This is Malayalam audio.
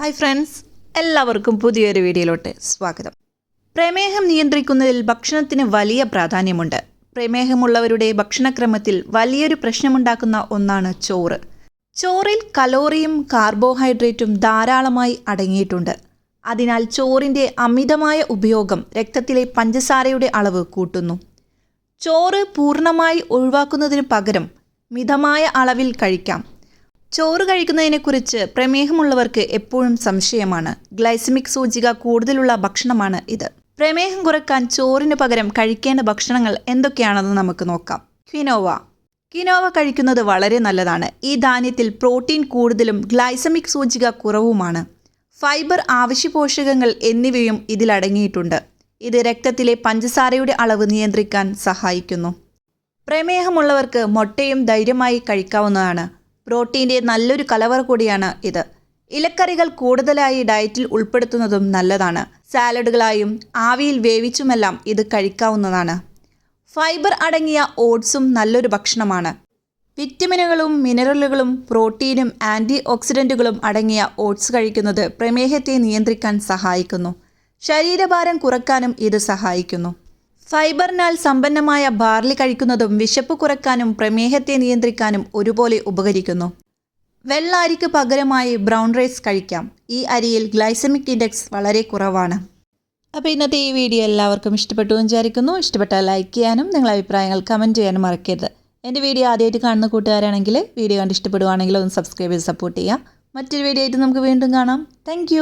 ഹായ് ഫ്രണ്ട്സ് എല്ലാവർക്കും പുതിയൊരു വീഡിയോയിലോട്ട് സ്വാഗതം. പ്രമേഹം നിയന്ത്രിക്കുന്നതിൽ ഭക്ഷണത്തിന് വലിയ പ്രാധാന്യമുണ്ട്. പ്രമേഹമുള്ളവരുടെ ഭക്ഷണക്രമത്തിൽ വലിയൊരു പ്രശ്നമുണ്ടാക്കുന്ന ഒന്നാണ് ചോറ്. ചോറിൽ കലോറിയും കാർബോഹൈഡ്രേറ്റും ധാരാളമായി അടങ്ങിയിട്ടുണ്ട്. അതിനാൽ ചോറിന്റെ അമിതമായ ഉപയോഗം രക്തത്തിലെ പഞ്ചസാരയുടെ അളവ് കൂട്ടുന്നു. ചോറ് പൂർണമായി ഒഴിവാക്കുന്നതിന് പകരം മിതമായ അളവിൽ കഴിക്കാം. ചോറ് കഴിക്കുന്നതിനെക്കുറിച്ച് പ്രമേഹമുള്ളവർക്ക് എപ്പോഴും സംശയമാണ്. ഗ്ലൈസമിക് സൂചിക കൂടുതലുള്ള ഭക്ഷണമാണ് ഇത്. പ്രമേഹം കുറയ്ക്കാൻ ചോറിന് പകരം കഴിക്കേണ്ട ഭക്ഷണങ്ങൾ എന്തൊക്കെയാണെന്ന് നമുക്ക് നോക്കാം. ക്വിനോവ. കിനോവ കഴിക്കുന്നത് വളരെ നല്ലതാണ്. ഈ ധാന്യത്തിൽ പ്രോട്ടീൻ കൂടുതലും ഗ്ലൈസമിക് സൂചിക കുറവുമാണ്. ഫൈബർ ആവശ്യപോഷകങ്ങൾ എന്നിവയും ഇതിലടങ്ങിയിട്ടുണ്ട് ഇത് രക്തത്തിലെ പഞ്ചസാരയുടെ അളവ് നിയന്ത്രിക്കാൻ സഹായിക്കുന്നു. പ്രമേഹമുള്ളവർക്ക് മുട്ടയും ധൈര്യമായി കഴിക്കാവുന്നതാണ്. പ്രോട്ടീന്റെ നല്ലൊരു കലവർ കൂടിയാണ് ഇത്. ഇലക്കറികൾ കൂടുതലായി ഡയറ്റിൽ ഉൾപ്പെടുത്തുന്നതും നല്ലതാണ്. സാലഡുകളായും ആവിയിൽ വേവിച്ചുമെല്ലാം ഇത് കഴിക്കാവുന്നതാണ്. ഫൈബർ അടങ്ങിയ ഓട്സും നല്ലൊരു ഭക്ഷണമാണ്. വിറ്റമിനുകളും മിനറലുകളും പ്രോട്ടീനും ആന്റി ഓക്സിഡന്റുകളും അടങ്ങിയ ഓട്സ് കഴിക്കുന്നത് പ്രമേഹത്തെ നിയന്ത്രിക്കാൻ സഹായിക്കുന്നു. ശരീരഭാരം കുറക്കാനും ഇത് സഹായിക്കുന്നു. ഫൈബറിനാൽ സമ്പന്നമായ ബാർലി കഴിക്കുന്നതും വിശപ്പ് കുറയ്ക്കാനും പ്രമേഹത്തെ നിയന്ത്രിക്കാനും ഒരുപോലെ ഉപകരിക്കുന്നു. വെള്ള അരിക്ക് പകരമായി ബ്രൗൺ റൈസ് കഴിക്കാം. ഈ അരിയിൽ ഗ്ലൈസമിക് ഇൻഡെക്സ് വളരെ കുറവാണ്. അപ്പോൾ ഇന്നത്തെ ഈ വീഡിയോ എല്ലാവർക്കും ഇഷ്ടപ്പെട്ടു വിചാരിക്കുന്നു. ഇഷ്ടപ്പെട്ടാൽ ലൈക്ക് ചെയ്യാനും നിങ്ങളുടെ അഭിപ്രായങ്ങൾ കമന്റ് ചെയ്യാനും മറക്കരുത്. എന്റെ വീഡിയോ ആദ്യമായിട്ട് കാണുന്ന കൂട്ടുകാരാണെങ്കിൽ വീഡിയോ കണ്ട് ഇഷ്ടപ്പെടുവാണെങ്കിൽ ഒന്ന് സബ്സ്ക്രൈബ് ചെയ്ത് സപ്പോർട്ട് ചെയ്യുക. മറ്റൊരു വീഡിയോ ആയിട്ട് നമുക്ക് വീണ്ടും കാണാം. താങ്ക്